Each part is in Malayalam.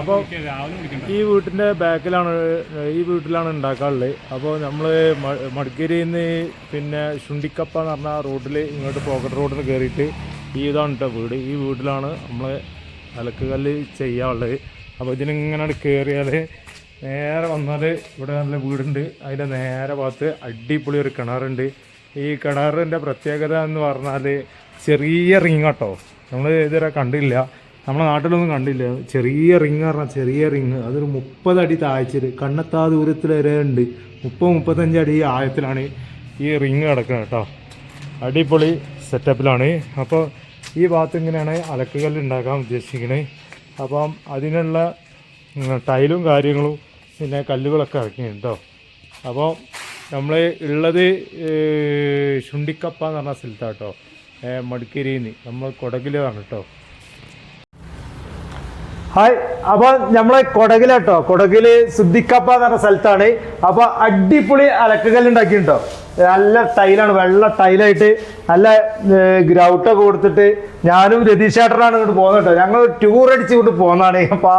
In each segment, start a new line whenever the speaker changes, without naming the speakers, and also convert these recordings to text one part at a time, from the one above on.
അപ്പോൾ ഈ വീട്ടിന്റെ ബാക്കിലാണ് ഈ വീട്ടിലാണ് ഉണ്ടാക്കാറുള്ളത് അപ്പോൾ നമ്മൾ മടിക്കേരിയിൽ നിന്ന് പിന്നെ ശുണ്ടിക്കപ്പ എന്ന് പറഞ്ഞ റോഡിൽ ഇങ്ങോട്ട് പോക്കറ്റ് റോഡിൽ കയറിയിട്ട് ഈ ഇതാണ് കേട്ടോ വീട്. ഈ വീട്ടിലാണ് നമ്മൾ അലക്കുകല്ല് ചെയ്യാറുള്ളത് അപ്പോൾ ഇതിനിങ്ങനെ കയറിയാൽ നേരെ വന്നാൽ ഇവിടെ നല്ല വീടുണ്ട്. അതിന്റെ നേരെ ഭാഗത്ത് അടിപൊളി ഒരു കിണറുണ്ട്. ഈ കിണറിന്റെ പ്രത്യേകത എന്ന് പറഞ്ഞാൽ ചെറിയ റിങ് കേട്ടോ നമ്മൾ ഇതുവരെ കണ്ടില്ല. നമ്മുടെ നാട്ടിലൊന്നും കണ്ടില്ല. ചെറിയ റിങ് പറഞ്ഞാൽ ചെറിയ റിങ് അതൊരു മുപ്പത് അടി താഴ്ചയിൽ കണ്ണെത്താ ദൂരത്തിൽ വരെ ഉണ്ട്. മുപ്പത് മുപ്പത്തഞ്ച് അടി ആഴത്തിലാണ് ഈ റിങ് കിടക്കുന്നത് കേട്ടോ. അടിപൊളി സെറ്റപ്പിലാണ് അപ്പോൾ ഈ ഭാഗത്ത് ഇങ്ങനെയാണ് അലക്കുകല്ല് ഉണ്ടാക്കാൻ ഉദ്ദേശിക്കുന്നത് അപ്പം അതിനുള്ള ടൈലും കാര്യങ്ങളും പിന്നെ കല്ലുകളൊക്കെ ഇറക്കിയിട്ടുണ്ട് കേട്ടോ. അപ്പോൾ നമ്മൾ ഉള്ളത് ചുണ്ടിക്കപ്പ എന്ന് പറഞ്ഞ സ്ഥലത്താണ് കേട്ടോ. മടിക്കേരിയിൽ നിന്ന് നമ്മൾ കൊടകിലാണ് കേട്ടോ. ഹായ് അപ്പൊ നമ്മളെ കൊടകിലാട്ടോ. കൊടകിൽ സിദ്ദിഖപ്പ എന്ന് പറഞ്ഞ സ്ഥലത്താണ്. അപ്പൊ അടിപൊളി അലക്കുകല്ല് ഉണ്ടാക്കിയിട്ടുണ്ടോ നല്ല ടൈലാണ് വെള്ള ടൈലായിട്ട് നല്ല ഗ്രൗട്ടൊക്കെ കൊടുത്തിട്ട് ഞാനും രതീഷേട്ടനാണ് ഇങ്ങോട്ട് പോകുന്നത് കേട്ടോ. ഞങ്ങൾ ടൂർ അടിച്ച് ഇങ്ങോട്ട് പോകുന്നതാണ്. അപ്പൊ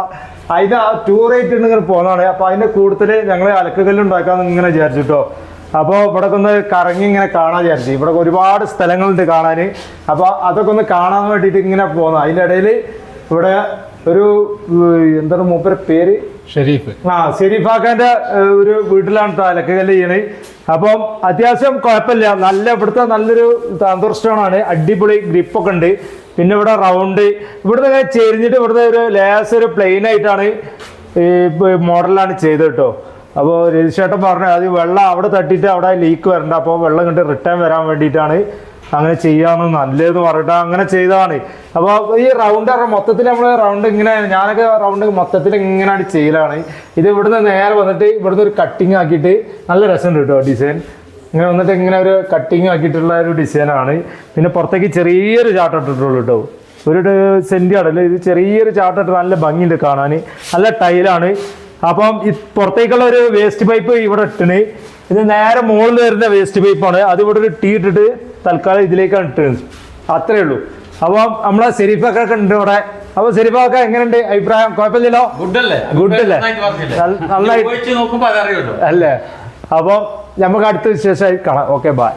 അതിന് ആ ടൂർ ആയിട്ട് ഇങ്ങനെ പോകുന്നതാണ്. അപ്പൊ അതിന്റെ കൂടുതൽ ഞങ്ങൾ അലക്കുകല്ല് ഉണ്ടാക്കാന്ന് ഇങ്ങനെ വിചാരിച്ചു കേട്ടോ. അപ്പോൾ ഇവിടെ ഒന്ന് കറങ്ങി ഇങ്ങനെ കാണാൻ വിചാരിച്ചു. ഇവിടെ ഒരുപാട് സ്ഥലങ്ങളുണ്ട് കാണാൻ അപ്പോൾ അതൊക്കെ ഒന്ന് കാണാൻ വേണ്ടിയിട്ട് ഇങ്ങനെ പോകുന്നത്. അതിന്റെ ഇടയിൽ ഇവിടെ ഒരു എന്താണ് മൂപ്പര പേര്?
ഷെരീഫ്.
ആ ഷെരീഫാക്കാന്റെ ഒരു വീട്ടിലാണ് തലക്കല്ല് ചെയ്യണത് അപ്പം അത്യാവശ്യം കുഴപ്പമില്ല. നല്ല ഇവിടുത്തെ നല്ലൊരു തന്തൂർ സ്റ്റോണാണ് അടിപൊളി ഗ്രിപ്പൊക്കെ ഉണ്ട്. പിന്നെ ഇവിടെ റൗണ്ട് ഇവിടുന്ന് ഇങ്ങനെ ചെരിഞ്ഞിട്ട് ഇവിടുത്തെ ഒരു ലേസ് ഒരു പ്ലെയിൻ ആയിട്ടാണ് ഈ മോഡലാണ് ചെയ്തത് കേട്ടോ. അപ്പോൾ രജിസ്റ്റേട്ടൻ പറഞ്ഞു അത് വെള്ളം അവിടെ തട്ടിയിട്ട് അവിടെ ലീക്ക് വരണ്ട. അപ്പോൾ വെള്ളം കണ്ട് റിട്ടേൺ വരാൻ വേണ്ടിയിട്ടാണ്. അങ്ങനെ ചെയ്യാന്ന് നല്ലതെന്ന് പറഞ്ഞിട്ട് അങ്ങനെ ചെയ്തതാണ്. അപ്പോൾ ഈ റൗണ്ട് മൊത്തത്തിൽ നമ്മൾ റൗണ്ട് ഇങ്ങനെ ഞാനൊക്കെ റൗണ്ട് മൊത്തത്തിൽ ഇങ്ങനെ ചെയ്യലാണ്. ഇത് ഇവിടുന്ന് നേരെ വന്നിട്ട് ഇവിടുന്ന് ഒരു കട്ടിങ് ആക്കിയിട്ട് നല്ല രസമുണ്ട് കേട്ടോ ഡിസൈൻ ഇങ്ങനെ വന്നിട്ട് ഇങ്ങനെ ഒരു കട്ടിങ് ആക്കിയിട്ടുള്ള ഒരു ഡിസൈനാണ് പിന്നെ പുറത്തേക്ക് ചെറിയൊരു ചാട്ടം ഇട്ടിട്ടുള്ളൂ കേട്ടോ ഒരു സെന്റി ആണല്ലേ ഇത് ചെറിയൊരു ചാട്ടിട്ട് നല്ല ഭംഗിയുണ്ട് കാണാൻ നല്ല ടൈലാണ് അപ്പം പുറത്തേക്കുള്ള ഒരു വേസ്റ്റ് പൈപ്പ് ഇവിടെ ഇട്ടിന്. ഇത് നേരെ മുകളിൽ വരുന്ന വേസ്റ്റ് പൈപ്പാണ് അത് ഇവിടെ ഒരു ടീ ഇട്ടിട്ട് തൽക്കാലം ഇതിലേക്കാണ് ഇട്ടിരുന്നത് അത്രേ ഉള്ളൂ. അപ്പൊ നമ്മളെ സെരീഫൊക്കെ ഉണ്ട് ഇവിടെ അപ്പൊ സെരീഫൊക്കെ എങ്ങനെയുണ്ട് അഭിപ്രായം? കുഴപ്പമില്ലല്ലോ?
ഗുഡ് അല്ലേ
Good അല്ലേ? നല്ല- നന്നായി-
ഉപയോഗിച്ച് നോക്കുമ്പോ അതറിയുള്ളൂ
അല്ലേ? അപ്പം നമുക്ക് അടുത്ത വിശേഷമായി കാണാം. Okay bye